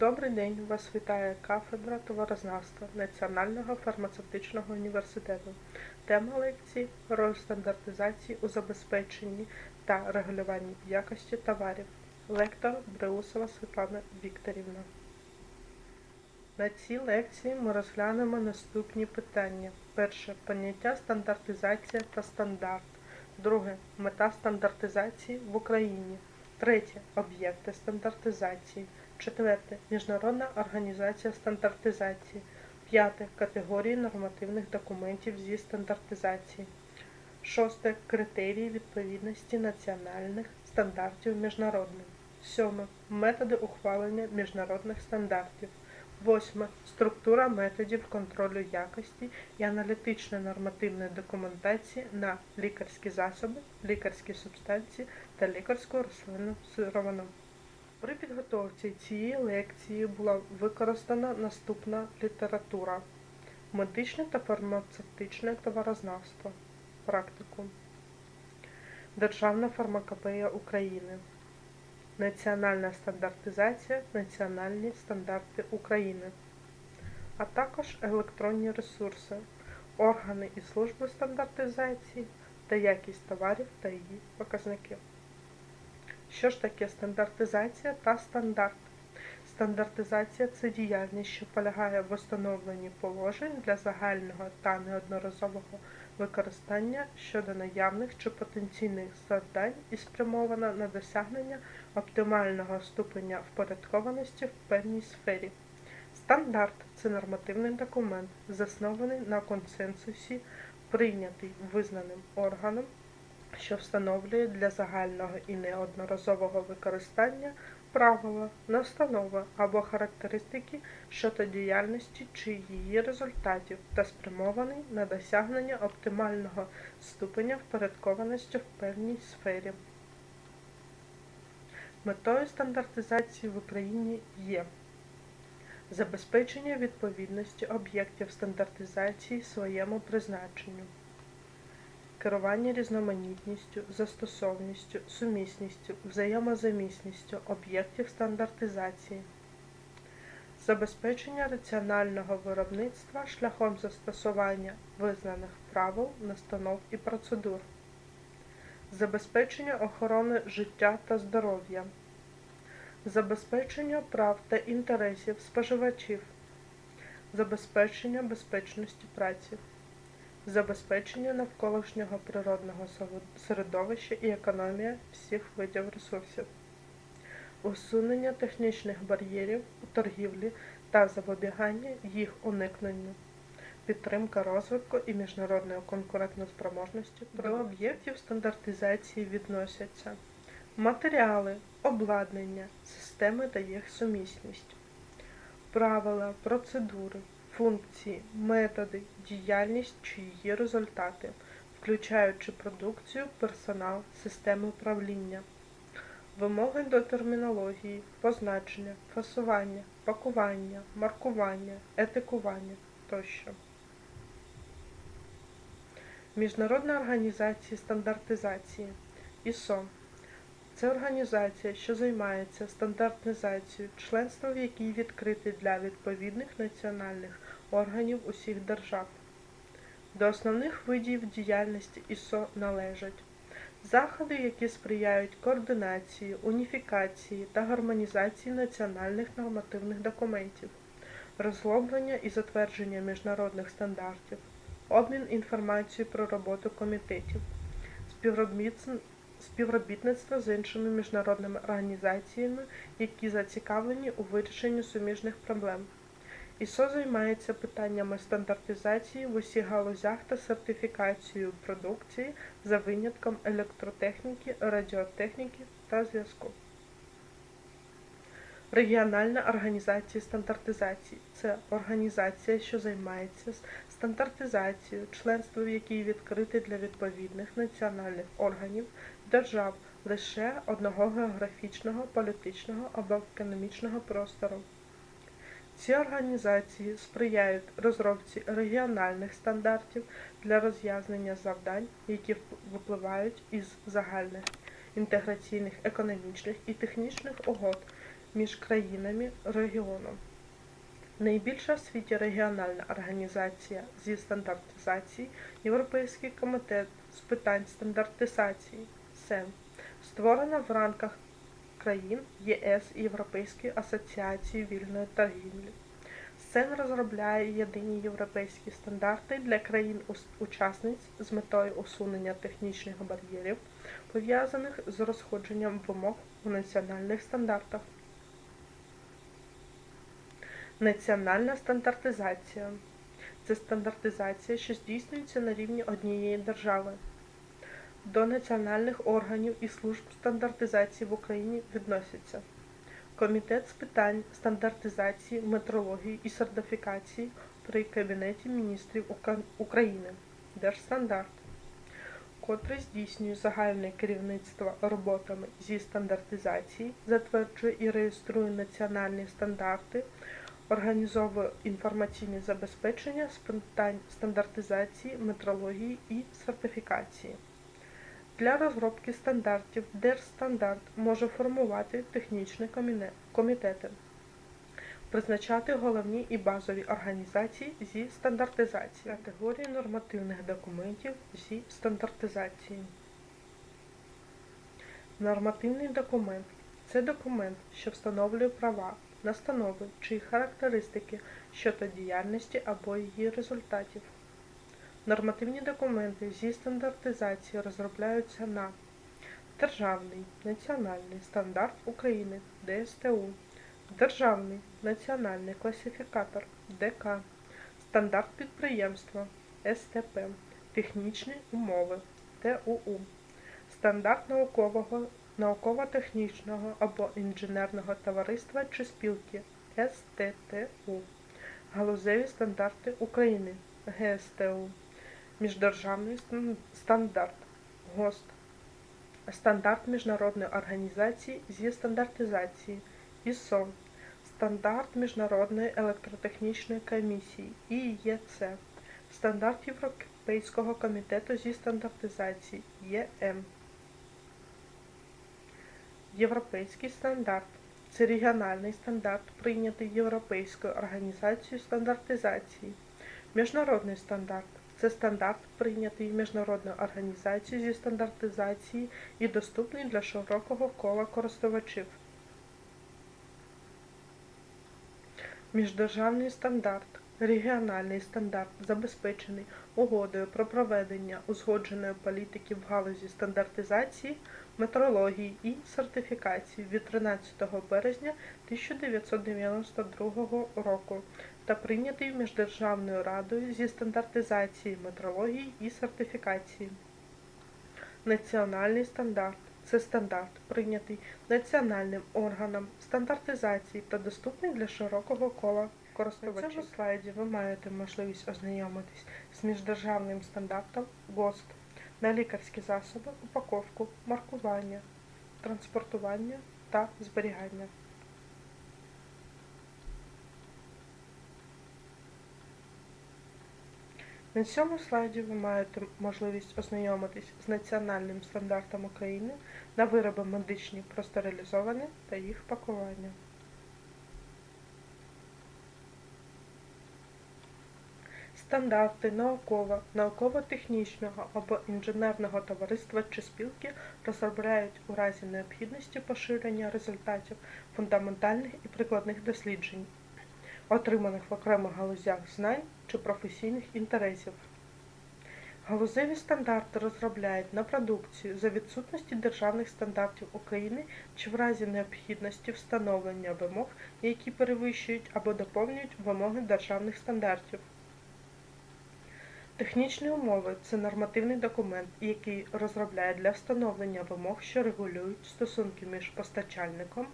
Добрий день! Вас вітає кафедра товарознавства Національного фармацевтичного університету. Тема лекції роль стандартизації у забезпеченні та регулюванні якості товарів. Лектор Бреусова Світлана Вікторівна. На цій лекції ми розглянемо наступні питання. Перше поняття стандартизація та стандарт. Друге мета стандартизації в Україні. Третє об'єкти стандартизації. Четверте міжнародна організація стандартизації. П'яте категорії нормативних документів зі стандартизації. Шосте критерії відповідності національних стандартів міжнародним. Сьоме методи ухвалення міжнародних стандартів. Восьме структура методів контролю якості і аналітичної нормативної документації на лікарські засоби, лікарські субстанції та лікарську рослинну сировину. При підготовці цієї лекції була використана наступна література: медичне та фармацевтичне товарознавство, практикум, Державна фармакопея України, Національна стандартизація, Національні стандарти України, а також електронні ресурси, органи і служби стандартизації та якість товарів та її показники. Що ж таке стандартизація та стандарт? Стандартизація це діяльність, що полягає в встановленні положень для загального та неодноразового використання щодо наявних чи потенційних завдань і спрямована на досягнення оптимального ступеня впорядкованості в певній сфері. Стандарт це нормативний документ, заснований на консенсусі, прийнятий визнаним органом що встановлює для загального і неодноразового використання правила, настанови або характеристики щодо діяльності чи її результатів та спрямований на досягнення оптимального ступеня впорядкованості в певній сфері. Метою стандартизації в Україні є забезпечення відповідності об'єктів стандартизації своєму призначенню керування різноманітністю, застосовністю, сумісністю, взаємозамісністю об'єктів стандартизації, забезпечення раціонального виробництва шляхом застосування визнаних правил, настанов і процедур, забезпечення охорони життя та здоров'я, забезпечення прав та інтересів споживачів, забезпечення безпечності праці забезпечення навколишнього природного середовища і економія всіх видів ресурсів, усунення технічних бар'єрів у торгівлі та запобігання їх уникненню, підтримка розвитку і міжнародної конкурентоспроможності до об'єктів стандартизації відносяться. Матеріали, обладнання, системи та їх сумісність, правила, процедури функції, методи, діяльність чи її результати, включаючи продукцію, персонал, системи управління, вимоги до термінології, позначення, фасування, пакування, маркування, етикування тощо. Міжнародна організація стандартизації ІСО це організація, що займається стандартизацією, членство в якій відкрите для відповідних національних органів усіх держав. До основних видів діяльності ІСО належать заходи, які сприяють координації, уніфікації та гармонізації національних нормативних документів, розроблення і затвердження міжнародних стандартів, обмін інформацією про роботу комітетів, співробітництво з іншими міжнародними організаціями, які зацікавлені у вирішенні суміжних проблем. ІСО займається питаннями стандартизації в усіх галузях та сертифікацією продукції за винятком електротехніки, радіотехніки та зв'язку. Регіональна організація стандартизації це організація, що займається стандартизацією, членство в якій відкрите для відповідних національних органів держав лише одного географічного, політичного або економічного простору. Ці організації сприяють розробці регіональних стандартів для роз'яснення завдань, які випливають із загальних інтеграційних економічних і технічних угод між країнами регіону. Найбільша в світі регіональна організація зі стандартизації Європейський комітет з питань стандартизації СЕМ, створена в рамках країн ЄС і Європейської асоціації вільної торгівлі. СЕН розробляє єдині європейські стандарти для країн-учасниць з метою усунення технічних бар'єрів, пов'язаних з розходженням вимог у національних стандартах. Національна стандартизація це стандартизація, що здійснюється на рівні однієї держави. До національних органів і служб стандартизації в Україні відносяться Комітет з питань стандартизації, метрології і сертифікації при Кабінеті міністрів України Держстандарт, котрий здійснює загальне керівництво роботами зі стандартизації, затверджує і реєструє національні стандарти, організовує інформаційне забезпечення з питань стандартизації, метрології і сертифікації. Для розробки стандартів Держстандарт може формувати технічні комітети, призначати головні і базові організації зі стандартизації, категорії нормативних документів зі стандартизації. Нормативний документ це документ, що встановлює права, настанови чи характеристики щодо діяльності або її результатів. Нормативні документи зі стандартизації розробляються на Державний національний стандарт України ДСТУ, Державний національний класифікатор ДК, стандарт підприємства СТП, технічні умови ТУУ, стандарт наукового, науково-технічного або інженерного товариства чи спілки СТТУ, галузеві стандарти України ГСТУ. Міждержавний стандарт. ГОСТ, стандарт Міжнародної організації зі стандартизації. ІСО, стандарт Міжнародної електротехнічної комісії. ІЄЦ, стандарт Європейського комітету зі стандартизації. ЄМ. Європейський стандарт. Це регіональний стандарт, прийнятий Європейською організацією стандартизації. Міжнародний стандарт це стандарт, прийнятий Міжнародною організацією зі стандартизації і доступний для широкого кола користувачів. Міждержавний стандарт регіональний стандарт, забезпечений угодою про проведення узгодженої політики в галузі стандартизації, метрології і сертифікації від 13 березня 1992 року та прийнятий Міждержавною радою зі стандартизації, метрології і сертифікації. Національний стандарт це стандарт, прийнятий національним органом стандартизації та доступний для широкого кола користувачів. На цьому слайді ви маєте можливість ознайомитись з міждержавним стандартом ГОСТ на лікарські засоби, упаковку, маркування, транспортування та зберігання. На цьому слайді ви маєте можливість ознайомитись з національним стандартом України на вироби медичні простерилізовані та їх пакування. Стандарти науково, науково-технічного або інженерного товариства чи спілки розробляють у разі необхідності поширення результатів фундаментальних і прикладних досліджень, отриманих в окремих галузях знань чи професійних інтересів. Галузеві стандарти розробляють на продукцію за відсутності державних стандартів України чи в разі необхідності встановлення вимог, які перевищують або доповнюють вимоги державних стандартів. Технічні умови це нормативний документ, який розробляє для встановлення вимог, що регулюють стосунки між постачальником,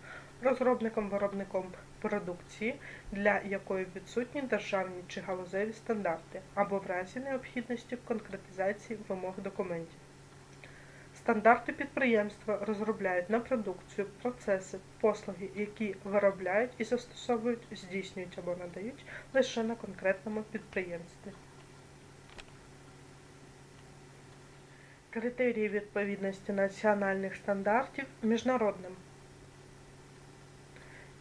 розробником, виробником продукції, для якої відсутні державні чи галузеві стандарти, або в разі необхідності конкретизації вимог документів. Стандарти підприємства розробляють на продукцію, процеси, послуги, які виробляють і застосовують, здійснюють або надають лише на конкретному підприємстві. Критерії відповідності національних стандартів міжнародним.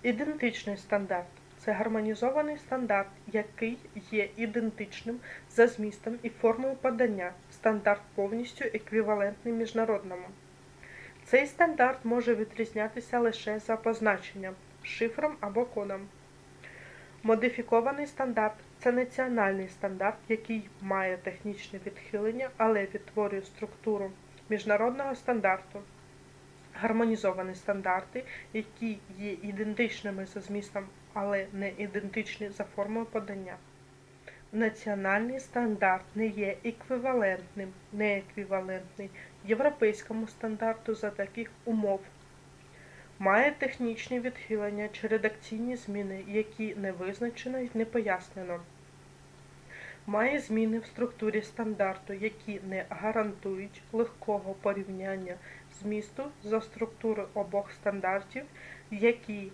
Ідентичний стандарт це гармонізований стандарт, який є ідентичним за змістом і формою подання. Стандарт повністю еквівалентний міжнародному. Цей стандарт може відрізнятися лише за позначенням, шифром або кодом. Модифікований стандарт це національний стандарт, який має технічне відхилення, але відтворює структуру міжнародного стандарту. Гармонізовані стандарти, які є ідентичними за змістом, але не ідентичні за формою подання. Національний стандарт не є еквівалентним, не еквівалентний європейському стандарту за таких умов. Має технічні відхилення чи редакційні зміни, які не визначено і не пояснено. Має зміни в структурі стандарту, які не гарантують легкого порівняння змісту за структурою обох стандартів, які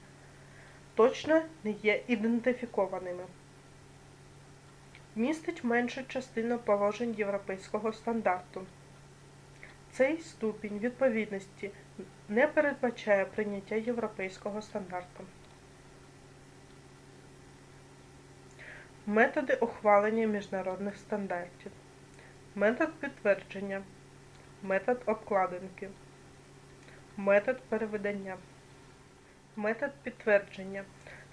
точно не є ідентифікованими. Містить меншу частину положень європейського стандарту. Цей ступінь відповідності не передбачає прийняття європейського стандарту. Методи ухвалення міжнародних стандартів. Метод підтвердження. Метод обкладинки. Метод переведення. Метод підтвердження.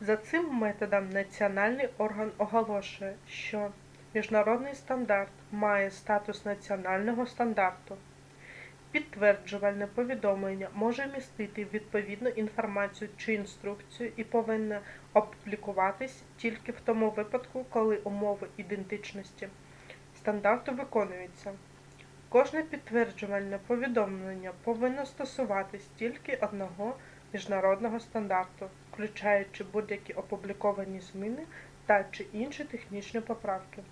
За цим методом національний орган оголошує, що міжнародний стандарт має статус національного стандарту. Підтверджувальне повідомлення може містити відповідну інформацію чи інструкцію і повинне опублікуватись тільки в тому випадку, коли умови ідентичності стандарту виконуються. Кожне підтверджувальне повідомлення повинно стосуватись тільки одного міжнародного стандарту, включаючи будь-які опубліковані зміни та чи інші технічні поправки.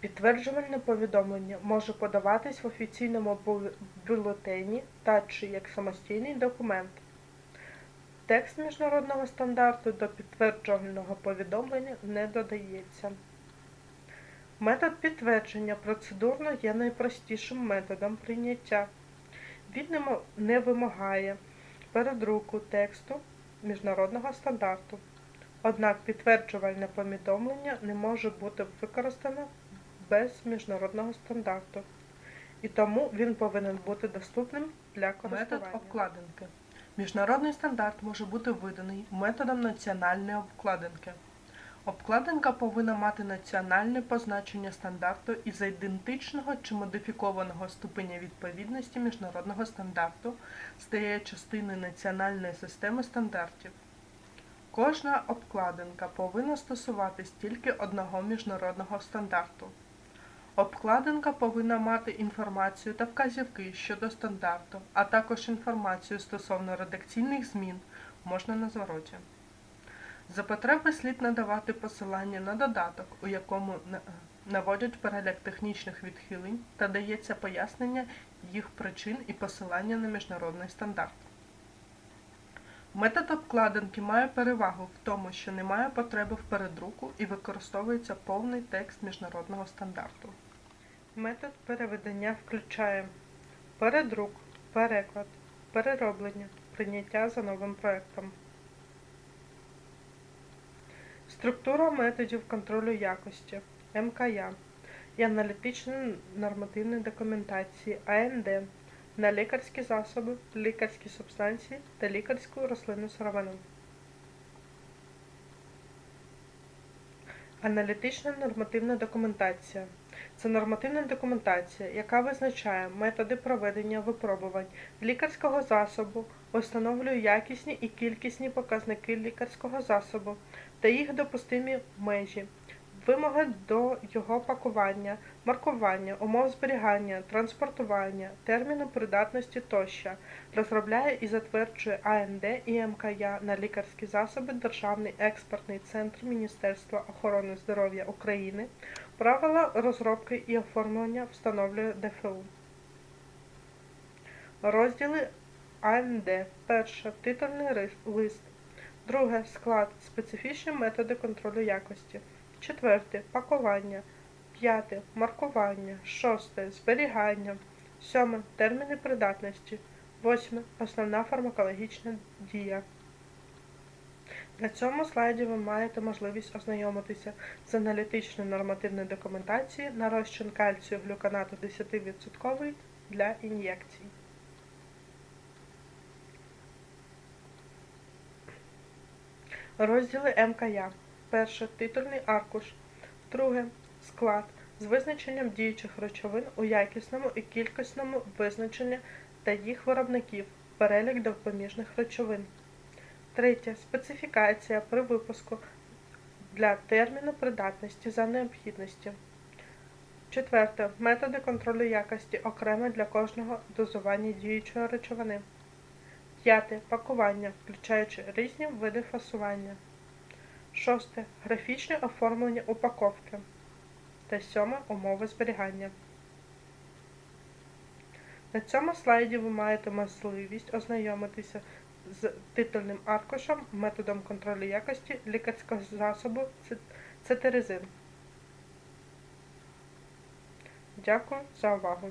Підтверджувальне повідомлення може подаватись в офіційному бюлетені та чи як самостійний документ. Текст міжнародного стандарту до підтверджувального повідомлення не додається. Метод підтвердження процедурно є найпростішим методом прийняття. Він не вимагає передруку тексту міжнародного стандарту. Однак підтверджувальне повідомлення не може бути використано без міжнародного стандарту, і тому він повинен бути доступним для користування. Метод обкладинки. Міжнародний стандарт може бути виданий методом національної обкладинки. Обкладинка повинна мати національне позначення стандарту із ідентичного чи модифікованого ступеня відповідності міжнародного стандарту, стає частиною національної системи стандартів. Кожна обкладинка повинна стосуватись тільки одного міжнародного стандарту. Обкладинка повинна мати інформацію та вказівки щодо стандарту, а також інформацію стосовно редакційних змін можна на звороті. За потреби слід надавати посилання на додаток, у якому наводять переляк технічних відхилень та дається пояснення їх причин і посилання на міжнародний стандарт. Метод обкладинки має перевагу в тому, що немає потреби в передруку і використовується повний текст міжнародного стандарту. Метод переведення включає передрук, переклад, перероблення, прийняття за новим проектом. Структура методів контролю якості МКЯ і аналітичної нормативної документації АНД на лікарські засоби, лікарські субстанції та лікарську рослинну сировину. Аналітична нормативна документація це нормативна документація, яка визначає методи проведення випробувань лікарського засобу, встановлює якісні і кількісні показники лікарського засобу та їх допустимі межі, вимоги до його пакування, маркування, умов зберігання, транспортування, терміну придатності тощо, розробляє і затверджує АНД і МКЯ на лікарські засоби Державний експертний центр Міністерства охорони здоров'я України. Правила розробки і оформлення встановлює ДФУ. Розділи АНД. Перше. Титульний лист. Друге. Склад. Специфічні методи контролю якості. Четверте. Пакування. П'яте. Маркування. Шосте. Зберігання. Сьоме. Терміни придатності. Восьме. Основна фармакологічна дія. На цьому слайді ви маєте можливість ознайомитися з аналітичною нормативною документацією на розчин кальцію глюканату 10% для ін'єкцій. Розділи МКЯ. Перше титульний аркуш. Друге склад з визначенням діючих речовин у якісному і кількісному визначенні та їх виробників. Перелік допоміжних речовин. Третє. Специфікація при випуску для терміну придатності за необхідності. Четверте. Методи контролю якості окремо для кожного дозування діючої речовини. П'яте. Пакування, включаючи різні види фасування. Шосте. Графічне оформлення упаковки. Та сьоме. Умови зберігання. На цьому слайді ви маєте можливість ознайомитися з титульним аркушем, методом контролю якості лікарського засобу цитирезин. Дякую за увагу.